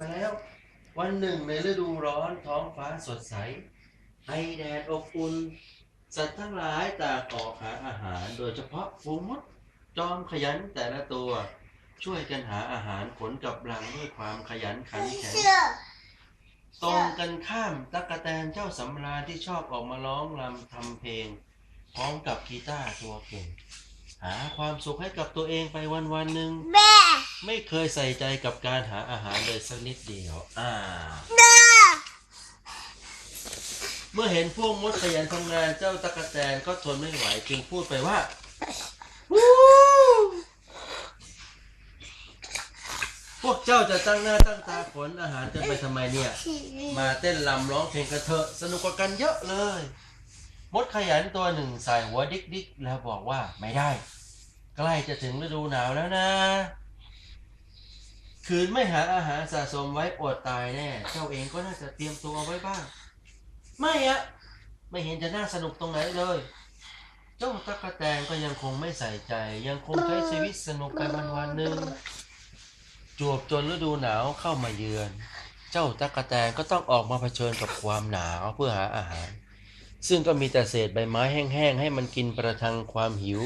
มาแล้ว วันหนึ่งในฤดูร้อนท้องฟ้าสดใสไอแดดอบอุ่นสัตว์ทั้งหลายต่างออกหาอาหาร โดยเฉพาะฝูมดจอมขยันแต่ละตัว ช่วยกันหาอาหารผลกับรังด้วยความขยันขันแข็งตรงกันข้ามตั๊กแตนเจ้าสำราญที่ชอบออกมาร้องรำทำเพลง พร้อมกับกีตาร์ตัวเก่ง หาความสุขให้กับตัวเองไปวันวันๆหนึ่งแม่ไม่เคยใส่ใจกับการหาอาหารเลยสักนิดเดียว อ่าเมื่อเห็นพวกมดขยันทำงานเจ้าตะกะแตนก็ทนไม่ไหวจึงพูดไปว่าพวกเจ้าจะตั้งหน้าตั้งตาขนอาหารกันไปทำไมเนี่ย มาเต้นรำร้องเพลงกันเถอะสนุกกว่ากันเยอะเลย มดขยันตัวหนึ่งใส่หัวดิกดิกๆแล้วบอกว่าไม่ได้ ใกล้จะถึงฤดูหนาวแล้วนะ คืนไม่หาอาหารสะสมไว้อดตายแน่เจ้าเองก็น่าจะเตรียมตัวเอาไว้บ้าง ไม่อะไม่เห็นจะน่าสนุกตรงไหนเลย เจ้าตะกะแตนก็ยังคงไม่ใส่ใจ ยังคงใช้ชีวิตสนุกไปวันวันหนึ่งจวบจนฤดูหนาวเข้ามาเยือน เจ้าตะกะแตนก็ต้องออกมาเผชิญกับความหนาวเพื่อหาอาหาร ซึ่งก็มีแต่เศษใบไม้แห้งๆ ให้มันกินประทังความหิว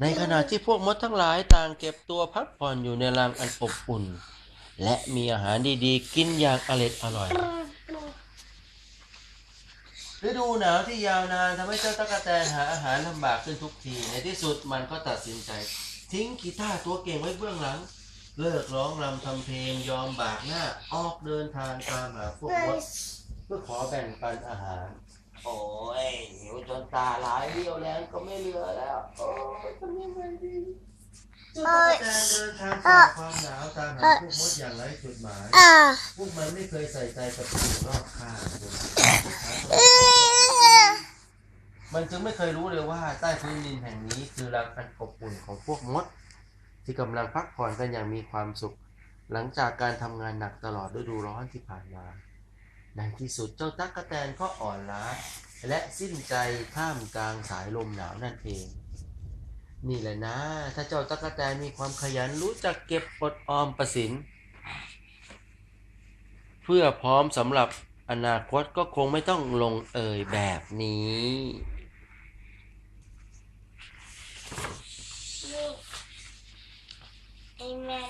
ในขณะที่พวกมดทั้งหลายต่างเก็บตัวพักผ่อนอยู่ในรังอันอบอุ่น และมีอาหารดีๆ กินอย่างอร็ดอร่อยฤดูหนาวที่ยาวนานทำให้เจ้าตะกะแตนหาอาหารลำบากขึ้นทุกที ในที่สุดมันก็ตัดสินใจ ทิ้งกีตาร์ตัวเก่งไว้เบื้องหลัง เลิกร้องรำทำเพลงยอมบากหน้าออกเดินทางตามหาพวกมดเพื่อขอแบ่งปันอาหาร โอ้ยหิวจนตาหลายเรี่ยวแรงก็ไม่เหลือแล้ว โอ้ยทำยังไงดีเจ้าตะกแตเดินทางฝ่าความหนาวตามหาพวกมดอย่างไร้จุดหมาย อ่าพวกมันไม่เคยใส่ใจกับสิ่งรอบข้างมันจึงไม่เคยรู้เลยว่าใต้พื้นดินแห่งนี้คือรังอันอบอุ่นของพวกมด ที่กำลังพักผ่อนกันอย่างมีความสุข หลังจากการทำงานหนักตลอดฤดูร้อนที่ผ่านมา ในที่สุดเจ้าตั๊กกะแตนก็อ่อนล้า และสิ้นใจท่ามกลางสายลมหนาวนั่นเอง นี่แหละนะ ถ้าเจ้าตั๊กกะแตนมีความขยันรู้จักเก็บอดออมประสินเพื่อพร้อมสำหรับอนาคตก็คงไม่ต้องลงเอ่ยแบบนี้ไอแม่